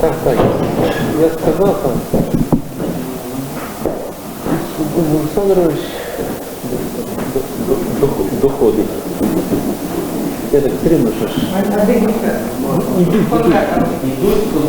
Так, так. Я сказав там. Олександрович до- до- до- доходить. Я так рівно, що ж. Ідуть, ідуть. Ідуть до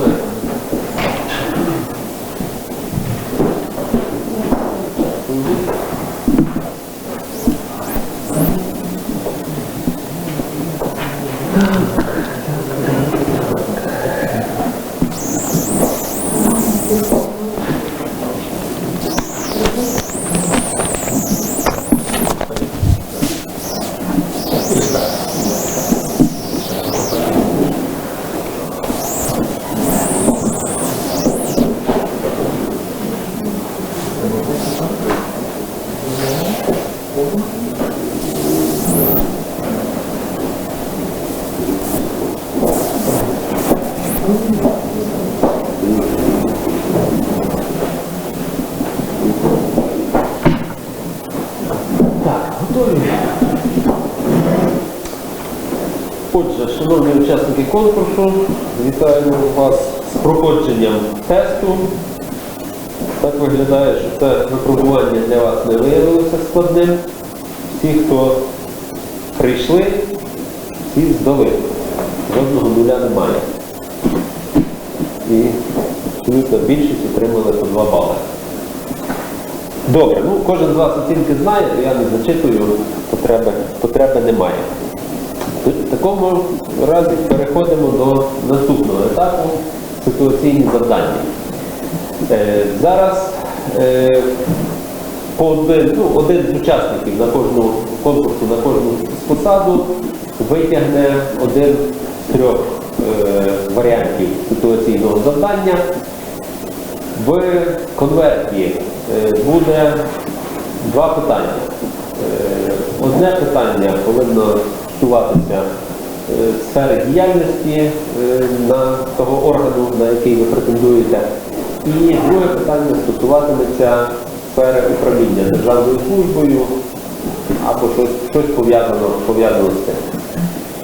учасники конкурсу, вітаємо вас з проходженням тесту. Так виглядає, що це випробування для вас не виявилося складним. Всі, хто прийшли, всі здали. Жодного нуля немає. І абсолютно більшість отримали по 2 бали. Добре, ну кожен з вас оцінки знає, то я не зачитую, потреби, потреби немає. В такому разі переходимо до наступного етапу ситуаційні завдання. Е, зараз е, по один, ну, один з учасників на кожну конкурсу, на кожну посаду витягне один з трьох е, варіантів ситуаційного завдання. В конверті буде два питання. Одне питання повинно стосуватися е, сфери діяльності е, на того органу, на який ви претендуєте. І друге питання стосуватиметься сфери управління державною службою або щось, щось пов'язано пов'язано з цим.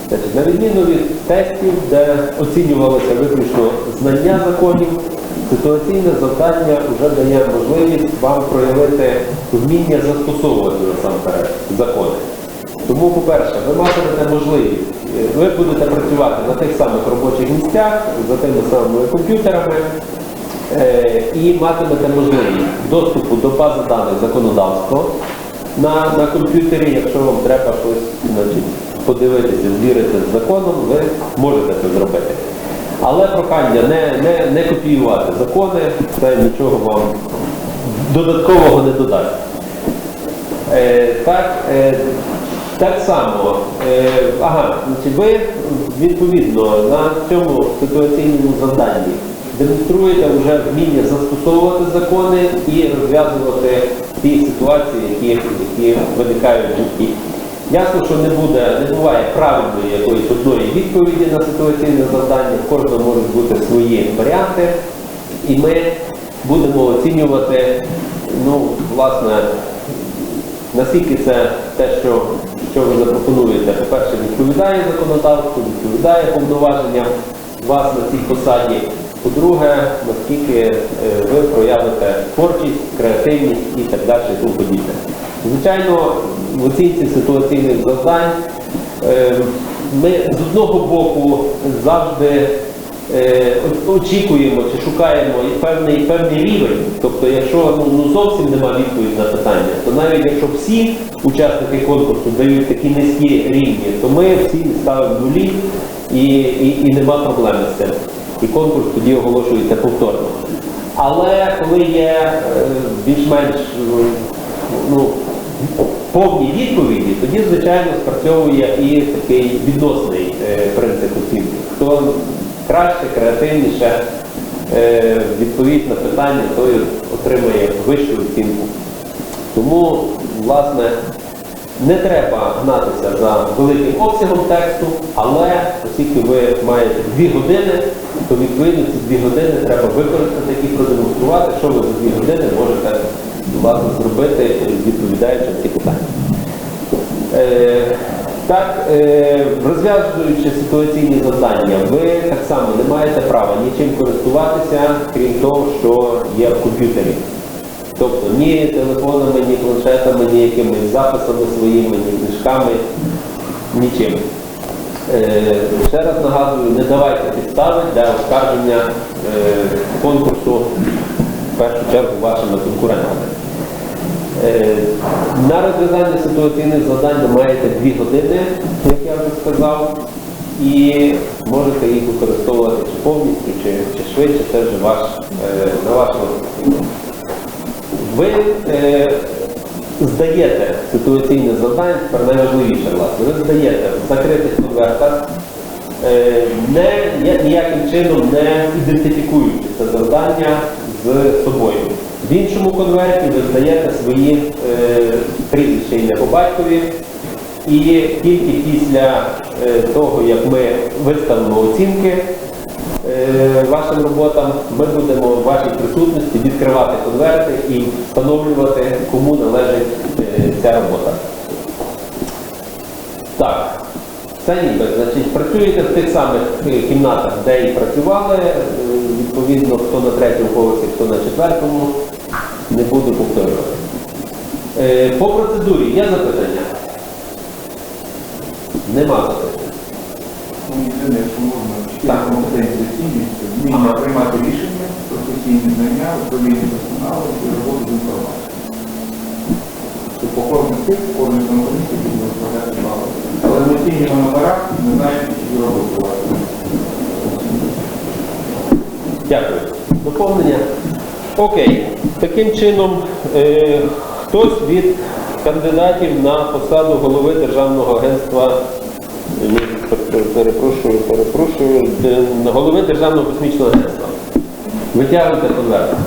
Значить, на відміну від тестів, де оцінювалося виключно знання законів, ситуаційне завдання вже дає можливість вам проявити вміння застосовувати насамперед закони. Тому, по-перше, ви матимете можливість, ви будете працювати на тих самих робочих місцях, за тими самими комп'ютерами, е, і матимете можливість доступу до бази даних законодавства на, на комп'ютері, якщо вам треба щось значить, подивитися, звірити з законом, ви можете це зробити. Але прохання не, не, не копіювати закони, це нічого вам додаткового не додасть. Е, так, е, так само, е, ага, ви відповідно на цьому ситуаційному завданні демонструєте вже вміння застосовувати закони і розв'язувати ті ситуації, які, які виникають в житті. Ясно, що не буде, не буває правильної якоїсь одної відповіді на ситуаційне завдання, в кожного можуть бути свої варіанти, і ми будемо оцінювати, ну, власне, наскільки це те, що, що ви запропонуєте, по-перше, відповідає законодавству, відповідає повноваженням вас на цій посаді. По-друге, наскільки е, ви проявите творчість, креативність і так далі, і тому подібне. Звичайно, в оцінці ситуаційних завдань е, ми з одного боку завжди очікуємо чи шукаємо певний, певний рівень. Тобто, якщо ну, ну, зовсім немає відповіді на питання, то навіть якщо всі учасники конкурсу дають такі низькі рівні, то ми всі ставимо нулі і, і, і нема проблеми з цим. І конкурс тоді оголошується повторно. Але коли є е, більш-менш е, ну, повні відповіді, тоді, звичайно, спрацьовує і такий відносний е, принцип оцінки. Краще, креативніше е, відповість на питання, той отримує вищу оцінку. Тому, власне, не треба гнатися за великим обсягом тексту, але оскільки ви маєте дві години, то відповідно ці дві години треба використати і продемонструвати, що ви за дві години можете власне, зробити, відповідаючи на ці питання. Так, е, розв'язуючи ситуаційні завдання, ви так само не маєте права нічим користуватися, крім того, що є в комп'ютері. Тобто ні телефонами, ні планшетами, ні якимись записами своїми, ні книжками, нічим. Е, ще раз нагадую, не давайте підстави для оскарження е, конкурсу в першу чергу вашими конкурентами. Е, На розв'язання ситуаційних завдань ви маєте дві години, як я вже сказав, і можете їх використовувати чи повністю, чи, чи швидше, це вже ваш, е, на вашому розсуді. Ви е, здаєте ситуаційне завдання, тепер найважливіше, власне, ви здаєте в закритих конвертах, е, не, ніяким чином не ідентифікуючи це завдання з собою. В іншому конверті ви здаєте свої е, прізвища ім'я по батькові, і тільки після е, того, як ми виставимо оцінки е, вашим роботам, ми будемо в вашій присутності відкривати конверти і встановлювати, кому належить ця робота. Так, це ніби, значить, працюєте в тих самих кімнатах, де і працювали, відповідно, хто на третьому поверсі, хто на четвертому, не буду повторювати. Е, По процедурі є запитання? Нема запитань. Ну, єдине, якщо можна, чотири Так. компетенції цінність, вміння приймати рішення, професійні знання, управління персоналу і роботу з інформацією. Тобто по кожному тих, кожен компонент буде розповідати мало. Але ми оцінюємо на барах, не знаємо, чи роботу. Дякую. Доповнення. Окей. Таким чином, е, хтось від кандидатів на посаду голови Державного агентства, перепрошую, перепрошую, голови Державного космічного агентства. Витягуйте конверт.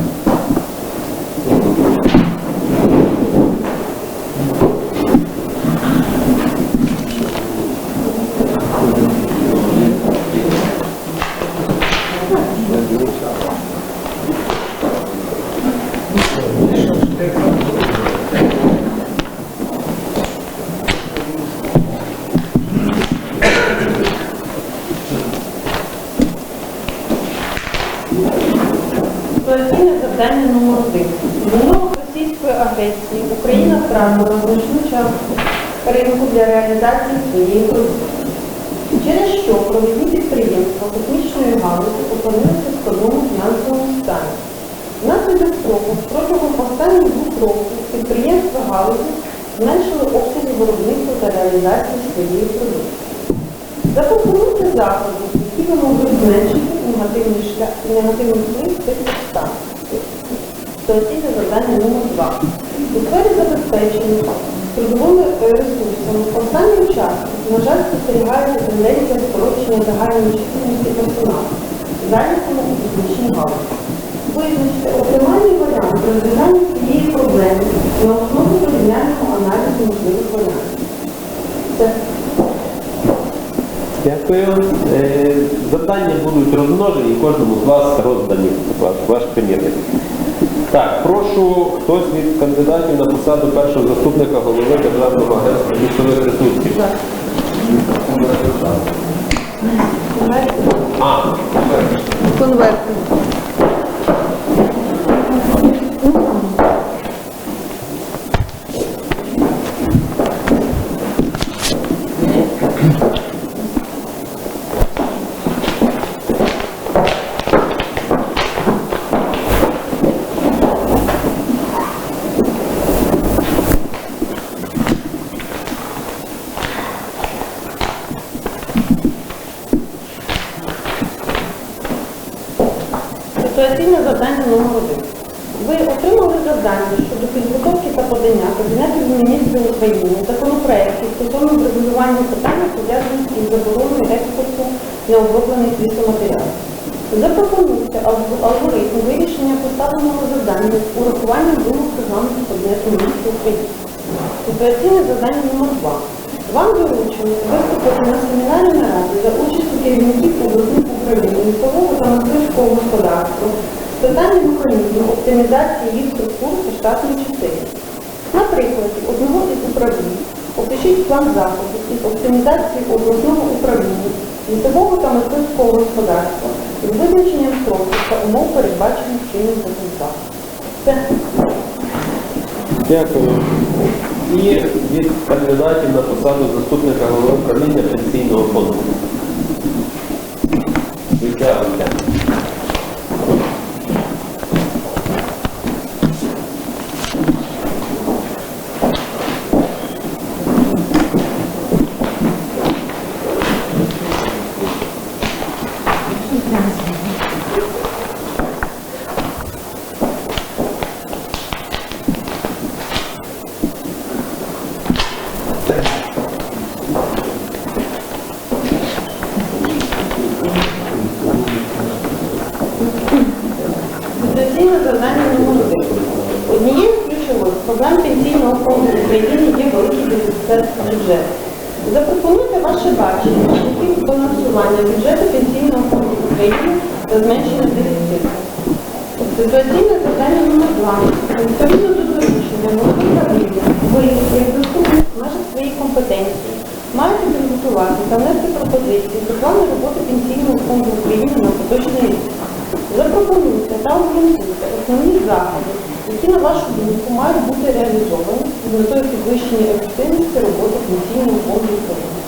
Ситуаційне завдання номер один. Умовах російської агресії Україна втратила значну частку ринку для реалізації своєї продукції. Через що провідні підприємства космічної галузі опинилися в складному фінансовому стані. Внаслідок цього протягом останніх двох років підприємства галузі зменшили обсяги виробництва та реалізації своєї продукції. Запропонуйте заходи, які ви могли зменшити негативний вплив цих підстав. Ситуаційне завдання номер 2. У сфері забезпечення трудовими ресурсами останнім часом, на жаль, спостерігається тенденція скорочення загальної чисельності персоналу, зайнятому у космічній галузі. Визначте оптимальний варіант розв'язання цієї проблеми на основі порівняльного аналізу можливих варіантів. Це Дякую. Е, Завдання будуть розмножені, і кожному з вас роздані ваш, ваш примірник. Так, прошу хтось від кандидатів на посаду першого заступника голови Державного агентства місцевих ресурсів. А, конверти. Завдання номер один. Ви отримали завдання щодо підготовки та подання Кабінету міністрів України законопроектів стосовно врегулювання питання, пов'язаних із забороною експорту необроблених лісоматеріалів. Запропонуйте алгоритм вирішення поставленого завдання з урахуванням вимог регламенту Кабінету міністрів України. Ситуаційне завдання номер 2 Вам доручено виступити на семінарі нараді за участю керівників обласних управлінь лісового та мисливського господарства з питання механізму оптимізації їх структур та штатної частини. На прикладі одного із управлінь опишіть план заходів із оптимізації обласного управління лісового та мисливського господарства з визначенням строків та умов передбачених чинним законодавством. Все. Дякую. І від кандидатів на посаду заступника голови управління пенсійного фонду. Витягуйте. Однією з ключових проблем пенсійного фонду України є великий бюджету. Запропонуйте ваше бачення шляхів фінансування бюджету пенсійного фонду України та зменшення дефіциту. Ситуаційне завдання номер два. Відповідно до доручення управління, ви, як заступник в межах своєї компетенції, маєте підготувати та внести пропозиції до плану роботи пенсійного фонду України на поточний рік. Запропонуйте та обґрунтуйте основні заходи, які, на вашу думку, мають бути реалізовані з метою підвищення ефективності роботи пенсійного фонду України.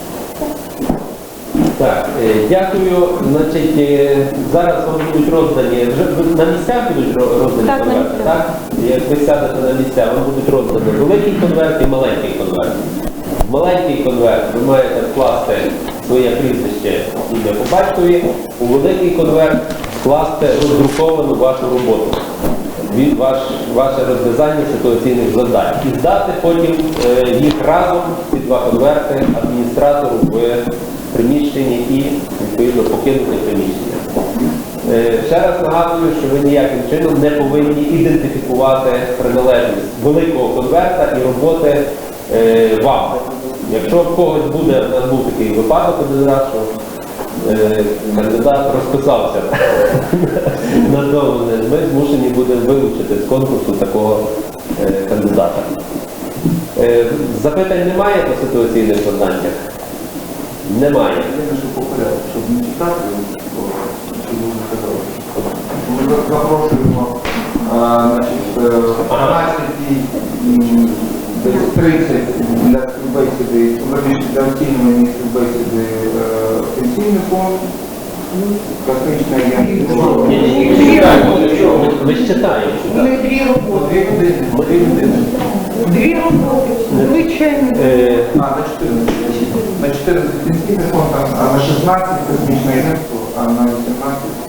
Так, е, дякую. Значить, е, зараз вам будуть роздані, вже на місцях будуть роздані Так, конверти, так? Як ви сядете на місця, вам будуть роздані великий конверт і маленький конверт. В маленький конверт ви маєте вкласти своє прізвище ім'я по батькові, у великий конверт вкласти роздруковану вашу роботу. Від ваш, ваше розв'язання ситуаційних завдань. І здати потім е, їх разом, ці два конверти, адміністратору в покинути приміщення. Е, Ще раз нагадую, що ви ніяким чином не повинні ідентифікувати приналежність великого конверта і роботи е, вам. Якщо в когось буде, у нас був такий випадок один раз, що е, кандидат розписався на доводи, ми змушені будемо вилучити з конкурсу такого кандидата. Запитань немає по ситуаційних завданнях? Немає. Єдине, що по порядку, щоб не читати, щоб ви не казали. Ми запрошуємо значить, е, 12 десь 30 для співбесіди, для оцінювання співбесіди е, пенсійний фонд, класична я. Ми- ж читаємо. Дві роботи. Дві. Дві роботи. Звичайно. Е, А, на 14. На 14 пенсійний фонд, а на 16 космічний агентство, а на 18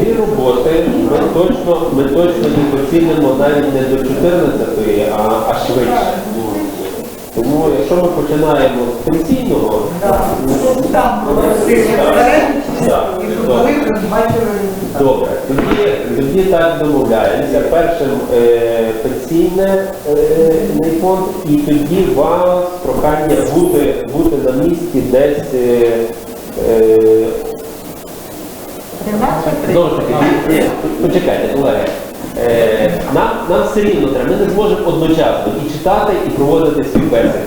Дві роботи ми точно, ми точно їх оцінимо навіть не до 14-ї, а, а швидше. Тому якщо ми починаємо з пенсійного, добре. тоді, так домовляємося. Першим е, пенсійне е, фонд, і тоді вас прохання бути, бути на місці десь. Е, Знову ж таки, почекайте, колеги. Е, нам, нам все рівно треба, ми не зможемо одночасно і читати, і проводити свій бесід.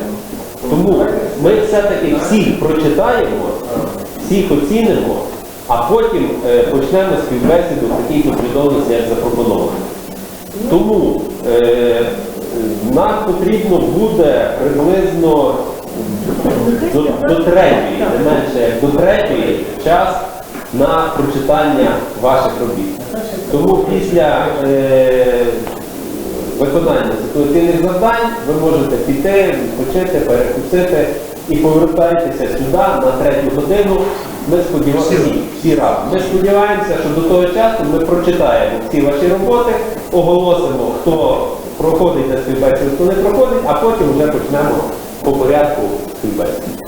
Тому ми все-таки всіх прочитаємо, всіх оцінимо, а потім е, почнемо співбесіду в такій послідовності, як запропоновано. Тому е, нам потрібно буде приблизно до, до третьої, не менше до третьої час на прочитання ваших робіт. Тому після е, виконання ситуаційних завдань ви можете піти, відпочити, перекусити і повертайтеся сюди на третю годину. Ми сподіваємося, всі, разом. Ми сподіваємося, що до того часу ми прочитаємо всі ваші роботи, оголосимо, хто проходить на співбесіду, хто не проходить, а потім вже почнемо по порядку співбесіди.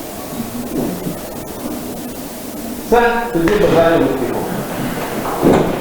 Все, тоді бажаю успіху.